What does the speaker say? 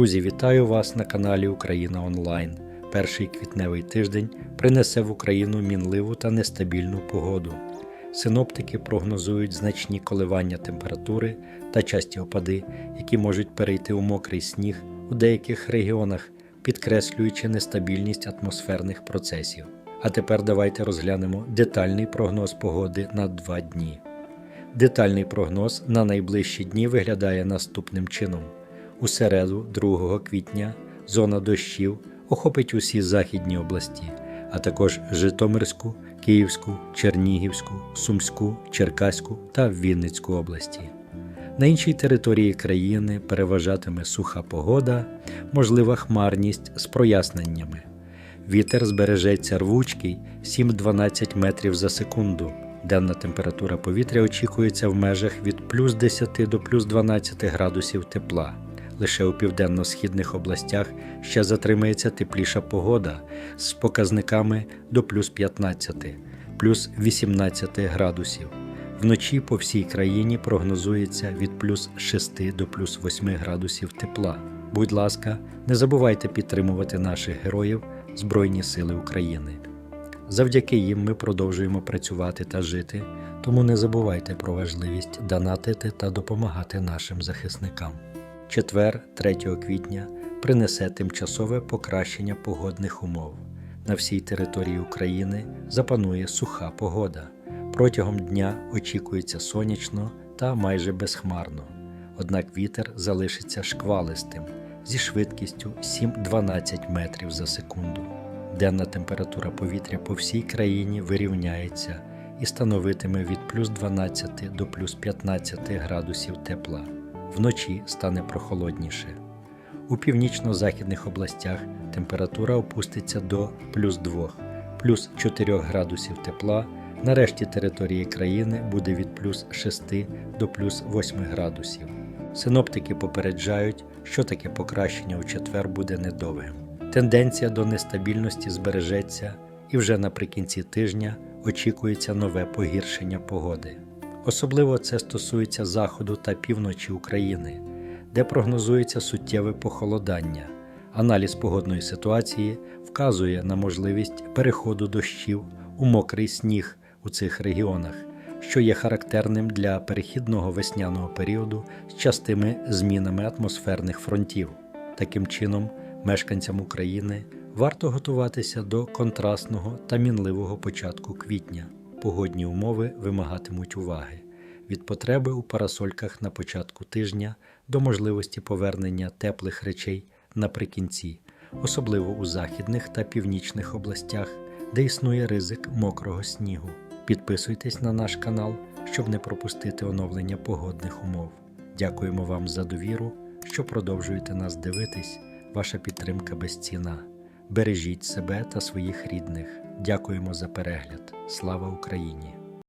Друзі, вітаю вас на каналі Україна Онлайн. Перший квітневий тиждень принесе в Україну мінливу та нестабільну погоду. Синоптики прогнозують значні коливання температури та часті опади, які можуть перейти у мокрий сніг у деяких регіонах, підкреслюючи нестабільність атмосферних процесів. А тепер давайте розглянемо детальний прогноз погоди на два дні. Детальний прогноз на найближчі дні виглядає наступним чином. У середу, 2 квітня, зона дощів охопить усі західні області, а також Житомирську, Київську, Чернігівську, Сумську, Черкаську та Вінницьку області. На іншій території країни переважатиме суха погода, можлива хмарність з проясненнями. Вітер збережеться рвучкий 7-12 метрів за секунду. Денна температура повітря очікується в межах від плюс 10 до плюс 12 градусів тепла. Лише у південно-східних областях ще затримається тепліша погода з показниками до плюс 15, плюс 18 градусів. Вночі по всій країні прогнозується від плюс 6 до плюс 8 градусів тепла. Будь ласка, не забувайте підтримувати наших героїв Збройні Сили України. Завдяки їм ми продовжуємо працювати та жити, тому не забувайте про важливість донатити та допомагати нашим захисникам. Четвер, 3 квітня, принесе тимчасове покращення погодних умов. На всій території України запанує суха погода. Протягом дня очікується сонячно та майже безхмарно. Однак вітер залишиться шквалистим зі швидкістю 7-12 метрів за секунду. Денна температура повітря по всій країні вирівняється і становитиме від плюс 12 до плюс 15 градусів тепла. Вночі стане прохолодніше. У північно-західних областях температура опуститься до плюс 2, плюс 4 градусів тепла. На решті території країни буде від плюс 6 до плюс 8 градусів. Синоптики попереджають, що таке покращення у четвер буде недовгим. Тенденція до нестабільності збережеться, і вже наприкінці тижня очікується нове погіршення погоди. Особливо це стосується заходу та півночі України, де прогнозується суттєве похолодання. Аналіз погодної ситуації вказує на можливість переходу дощів у мокрий сніг у цих регіонах, що є характерним для перехідного весняного періоду з частими змінами атмосферних фронтів. Таким чином, мешканцям України варто готуватися до контрастного та мінливого початку квітня. Погодні умови вимагатимуть уваги від потреби у парасольках на початку тижня до можливості повернення теплих речей наприкінці, особливо у західних та північних областях, де існує ризик мокрого снігу. Підписуйтесь на наш канал, щоб не пропустити оновлення погодних умов. Дякуємо вам за довіру, що продовжуєте нас дивитись. Ваша підтримка безцінна. Бережіть себе та своїх рідних. Дякуємо за перегляд. Слава Україні!